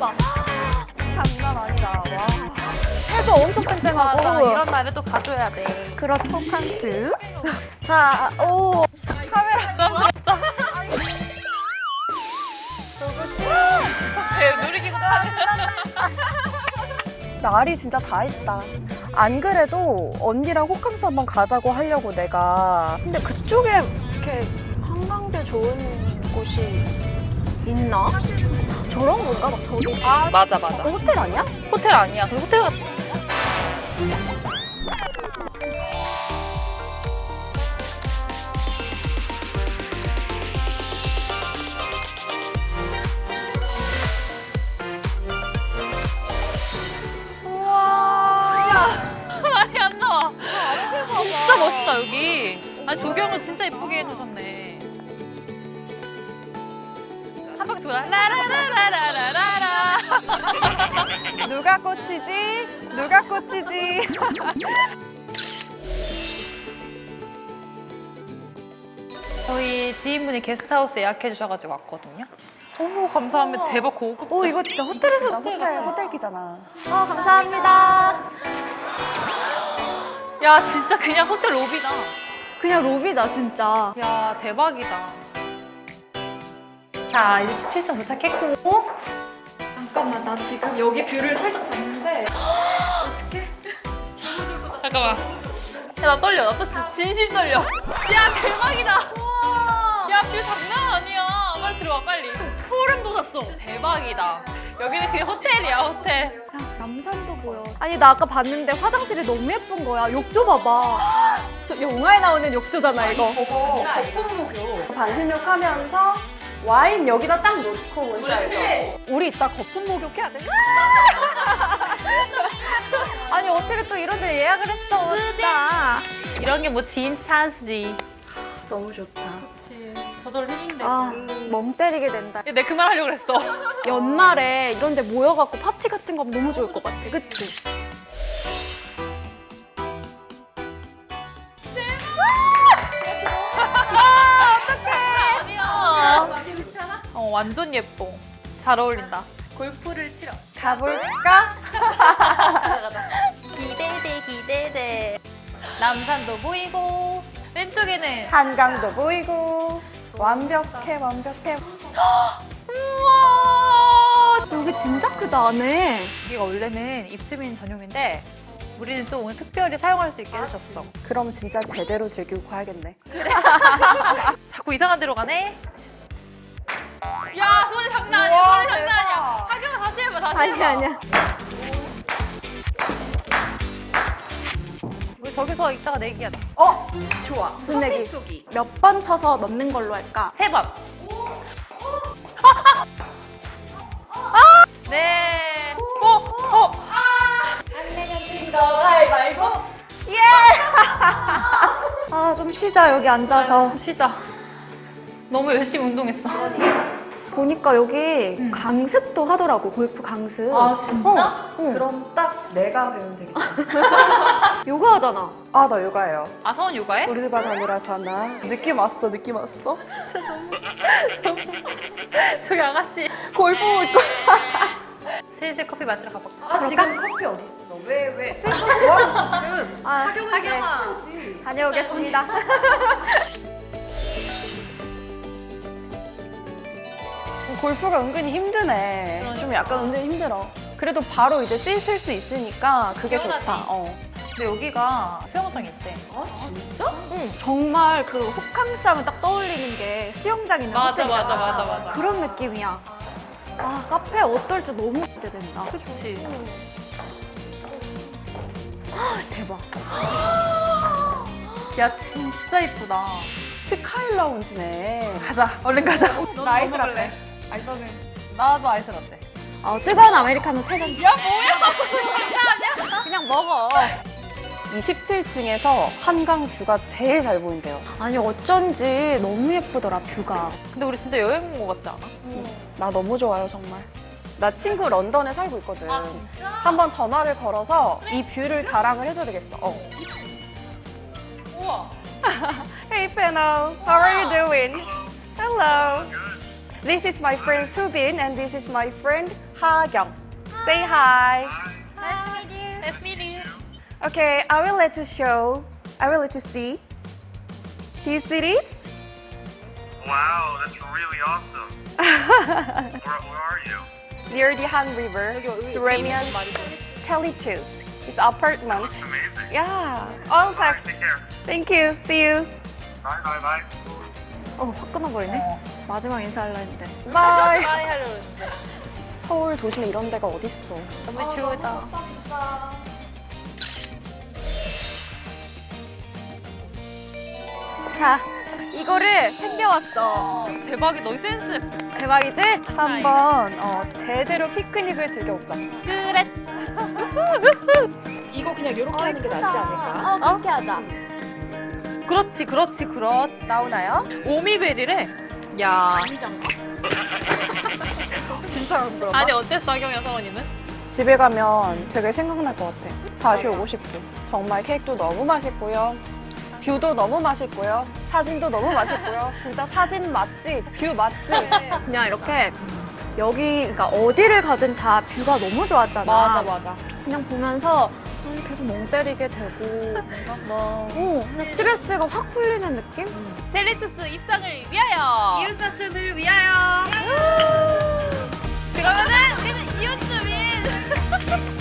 봐. 장난 아니다. 와. 해도 엄청 쨍쨍하고. 맞아. 이런 날에 또 가져야 돼. 그렇지. 호캉스. 자, 오. 카메라. 깜짝다. 배 놀이기구 타는 날이 진짜 다 있다. 안 그래도 언니랑 호캉스 한번 가자고 하려고 내가. 근데 그쪽에 이렇게 한강뷰 좋은 곳이 있나? 저런 건가? 막 저기. 아, 맞아, 맞아. 어, 호텔 아니야? 호텔 아니야. 그 호텔 같은 우와. 말이 안 나와. 진짜 멋있다, 여기. 아니, 조경을 진짜 예쁘게 해주셨네. 한 바퀴 돌아. 라라라라라라라. 누가 꽂히지? 누가 꽂히지? 저희 지인분이 게스트하우스 예약해 주셔가지고 왔거든요. 오, 감사합니다. 대박 고급. 오 이거 진짜 호텔에서 진짜 호텔 호텔 같다. 호텔기잖아. 아 감사합니다. 야, 진짜 그냥 호텔 로비다. 그냥 로비다 진짜. 야, 대박이다. 자, 이제 17층 도착했고. 잠깐만 나 지금 여기 뷰를 살짝 봤는데 잠깐만. 야, 나 떨려. 나 또 진심 떨려. 야, 대박이다. 야, 뷰 장난 아니야. 빨리 들어와, 빨리. 소름 돋았어. 대박이다. 여기는 그냥 호텔이야, 호텔. 자 남산도 보여. 아니 나 아까 봤는데 화장실이 너무 예쁜 거야. 욕조 봐봐. 저 영화에 나오는 욕조잖아 이거. 저거 거품목욕. 반신욕 하면서 와인 여기다 딱 놓고 뭔지 알죠? 우리 이따 거품 목욕해야 돼. 아니 어떻게 또 이런 데 예약을 했어 진짜. 이런 게 뭐 지인 찬스지. 너무 좋다. 그치. 저절 힐링돼. 아, 멍 때리게 된다. 야, 내 그만하려고 그랬어. 연말에 이런 데 모여갖고 파티 같은 거 하면 너무 좋을 것 같아. 그치? 어, 완전 예뻐. 잘 어울린다. 골프를 치러 가볼까? 기대돼, 기대돼. 남산도 보이고, 왼쪽에는. 한강도 보이고 완벽해 완벽해. 우와! 여기 진짜 크다 안에. 여기가 원래는 입주민 전용인데, 우리는 또 오늘 특별히 사용할 수 있게 해주셨어. 그럼 진짜 제대로 즐기고 가야겠네. 자꾸 이상한 데로 가네. 야, 소리 장난 아니야. 우와, 소리 장난. 아니야. 하경아 다시 해봐, 다시 아니 해봐. 아니야. 우리 저기서 이따가 내기하자. 어 좋아. 무슨 얘기? 몇번 쳐서 넣는 걸로 할까? 세 번. 아! 네. 어, 어. 아 좀 쉬자 여기 앉아서. 쉬자. 너무 열심히 운동했어. 보니까 여기 강습도 하더라고 골프 강습. 아 진짜? 어, 응. 그럼 딱 내가 배우면 되겠다. 요가 하잖아. 아 나 요가예요. 아, 서원 요가해? 우리 집 다니라서 나 느낌 왔어 느낌 왔어. 저기 아가씨. 골프 있고. 슬슬 커피 마시러 가볼까? 아 지금 커피 어디 있어? 왜 왜? 뭐하고 있어 지금? 아, 하경아. 네. 다녀오겠습니다. 골프가 은근히 힘드네. 좀 그러니까. 약간 은근히 힘들어. 그래도 바로 이제 씻을 수 있으니까 그게 시원하지. 좋다. 어. 근데 여기가 수영장이 있대. 아 진짜? 정말 그 호캉스 하면 딱 떠올리는 게 수영장 있는 맞아, 호텔이잖아. 맞아, 맞아, 맞아. 그런 느낌이야. 아, 카페 어떨지 너무 기대된다. 그치. 대박. 야, 진짜 이쁘다. 스카이 라운지네. 가자. 얼른 가자. 나 아이스 라떼. 아이스 나도 아이스 라떼. 어, 뜨거운 아메리카노 세 잔. 야, 뭐야? 그냥 먹어. 27층에서 한강 뷰가 제일 잘 보인대요. 아니, 어쩐지 너무 예쁘더라, 뷰가. 근데 우리 진짜 여행 온 거 같지 않아? 나 너무 좋아요, 정말. 나 친구 런던에 살고 있거든. 아? 한번 전화를 걸어서 이 뷰를 자랑을 해줘야 되겠어. 어. 우와. Hey, Peno. How are you doing? Hello. This is my friend Subin and this is my friend 하경. Say hi. Nice to meet you. Nice to meet you. Okay, I will let you show. I will let you see. Do you see this? Wow, that's really awesome. where, where are you? Near the Han River. It's Remian Chalitus. It's apartment. Looks amazing. Yeah. All Bye, text. take care. Thank you. See you. Bye, bye, bye. 어, 확 끊어버리네. 마지막 인사하려 했는데. 바이. 빠이 하려고 했는데. 서울 도심에 이런 데가 어딨어. 너무 좋다. 자, 이거를 챙겨왔어. 대박이다. 너 센스. 대박이지? 한번 어, 제대로 피크닉을 즐겨보자. 그래. 이거 그냥 이렇게 하는 게 낫지 않을까? 어, 그렇게 하자. 그렇지, 그렇지, 그렇지. 나오나요? 오미베리래. 야. 진짜 그럼. 아니 어땠어, 하경이야 성원이는? 집에 가면 되게 생각날 것 같아. 다시 오고 싶고. 정말 케이크도 너무 맛있고요. 뷰도 너무 맛있고요. 사진도 너무 맛있고요. 진짜 사진 맛집, 뷰 맛집. 그냥 이렇게 여기, 그러니까 어디를 가든 다 뷰가 너무 좋았잖아. 맞아, 맞아. 그냥 보면서 음, 계속 멍 때리게 되고 뭔가 어, 그냥 스트레스가 확 풀리는 느낌? 셀리투스 입상을 위하여. 이웃사촌을 위하여. 그러면은 우리는 이웃주민.